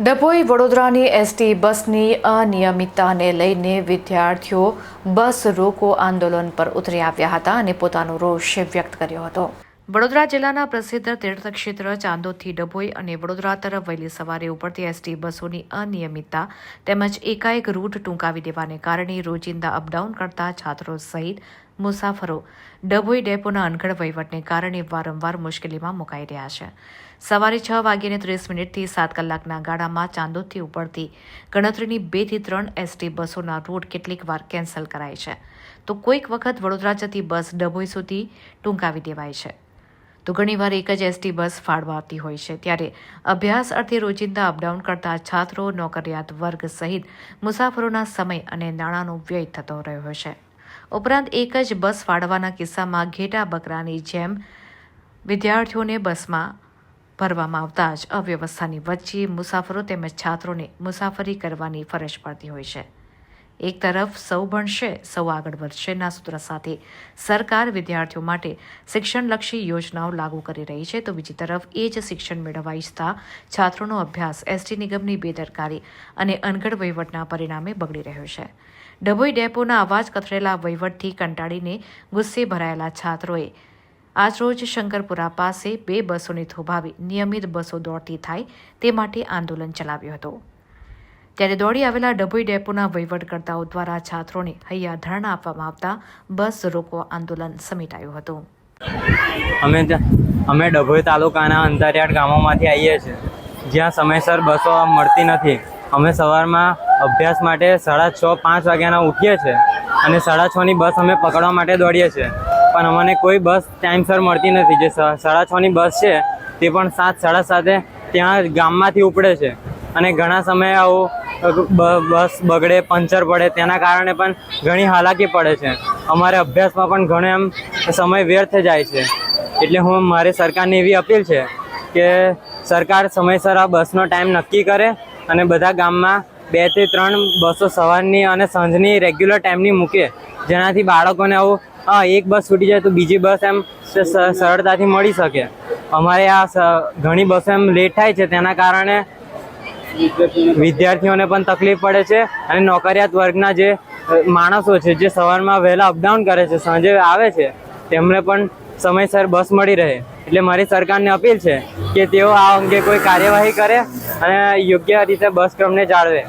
ડભોઈ વડોદરાની એસટી બસની અનિયમિતતાને લઈને વિદ્યાર્થીઓ બસ રોકો આંદોલન પર ઉતરી આવ્યા હતા અને પોતાનો રોષ વ્યક્ત કર્યો હતો. વડોદરા જિલ્લાના પ્રસિદ્ધ તીર્થક્ષેત્ર ચાંદોદથી ડભોઈ અને વડોદરા તરફ વહેલી સવારે ઉપડતી એસટી બસોની અનિયમિતતા તેમજ એકાએક રૂટ ટૂંકાવી દેવાને કારણે રોજિંદા અપડાઉન કરતા છાત્રો સહિત મુસાફરો ડભોઈ ડેપોના અનગઢ વહીવટને કારણે વારંવાર મુશ્કેલીમાં મુકાઈ રહ્યા છે. સવારે છ વાગ્યાને ત્રીસ મિનિટથી સાત કલાકના ગાળામાં ચાંદોદથી ઉપડતી ગણતરીની બેથી ત્રણ એસટી બસોના રૂટ કેટલીક વાર કેન્સલ કરાય છે. તો કોઈક વખત વડોદરા જતી બસ ડભોઈ સુધી ટૂંકાવી દેવાય છે. તો ઘણીવાર એક જ એસટી બસ ફાળવાતી હોય છે. ત્યારે અભ્યાસ અર્થે રોજિંદા અપડાઉન કરતા છાત્રો, નોકરિયાત વર્ગ સહિત મુસાફરોના સમય અને નાણાંનો વ્યય થતો રહ્યો છે. ઉપરાંત એક જ બસ ફાળવાના કિસ્સામાં ઘેટા બકરાની જેમ વિદ્યાર્થીઓને બસમાં ભરવામાં આવતા જ અવ્યવસ્થાની વચ્ચે મુસાફરો તેમજ છાત્રોને મુસાફરી કરવાની ફરજ પડતી હોય છે. એક તરફ સૌ ભણશે, સૌ આગળ વધશેના સૂત્ર સાથે સરકાર વિદ્યાર્થીઓ માટે શિક્ષણલક્ષી યોજનાઓ લાગુ કરી રહી છે. તો બીજી તરફ એ જ શિક્ષણ મેળવવા ઈચ્છતા છાત્રોનો અભ્યાસ એસટી નિગમની બેદરકારી અને અનગઢ વહીવટના પરિણામે બગડી રહ્યો છે. ડભોઈ ડેપોના અવાજ કથળેલા વહીવટથી કંટાળીને ગુસ્સે ભરાયેલા છાત્રોએ આજરોજ શંકરપુરા પાસે બે બસોને થોભાવી નિયમિત બસો દોડતી થાય તે માટે આંદોલન ચલાવ્યું હતું. ત્યારે દોડી આવેલા ડભોઈ ડેપોના વહીવટકર્તાઓ દ્વારા છાત્રોને હૈયા ધરણા આપવામાં આવતા બસ રોકો આંદોલન સમેટાયું હતું. અમે અમે ડભોઈ તાલુકાના અંતરિયાળ ગામોમાંથી આવીએ છીએ. જ્યાં સમયસર બસો મળતી નથી. અમે સવારમાં અભ્યાસ માટે સાડા છ, પાંચ વાગ્યાના ઉઠીએ છીએ અને સાડા છની બસ અમે પકડવા માટે દોડીએ છીએ. પણ અમને કોઈ બસ ટાઈમસર મળતી નથી. જે સાડા છની બસ છે તે પણ સાત, સાડા સાતે ત્યાં ગામમાંથી ઉપડે છે. અને ઘણા સમયે આવું બસ બગડે, પંચર પડે, તેના કારણે પણ ઘણી હાલાકી પડે છે. અમારે અભ્યાસમાં પણ ઘણો એમ સમય વ્યર્થ જાય છે. એટલે હું મારી સરકારને એવી અપીલ છે કે સરકાર સમયસર આ બસનો ટાઈમ નક્કી કરે અને બધા ગામમાં બેથી ત્રણ બસો સવારની અને સાંજની રેગ્યુલર ટાઈમની મૂકે. જેનાથી બાળકોને આવું, હા, એક બસ છૂટી જાય તો બીજી બસ એમ સરળતાથી મળી શકે. અમારે આ ઘણી બસો એમ લેટ થાય છે, તેના કારણે વિદ્યાર્થીઓને પણ તકલીફ પડે છે અને નોકરિયાત વર્ગના જે માણસો છે, જે સવારમાં વહેલા અપડાઉન કરે છે, સાંજે આવે છે, તેમને પણ સમયસર બસ મળી રહે. એટલે મારી સરકારને અપીલ છે કે તેઓ આ અંગે કોઈ કાર્યવાહી કરે અને યોગ્ય રીતે બસ ક્રમને જાળવે.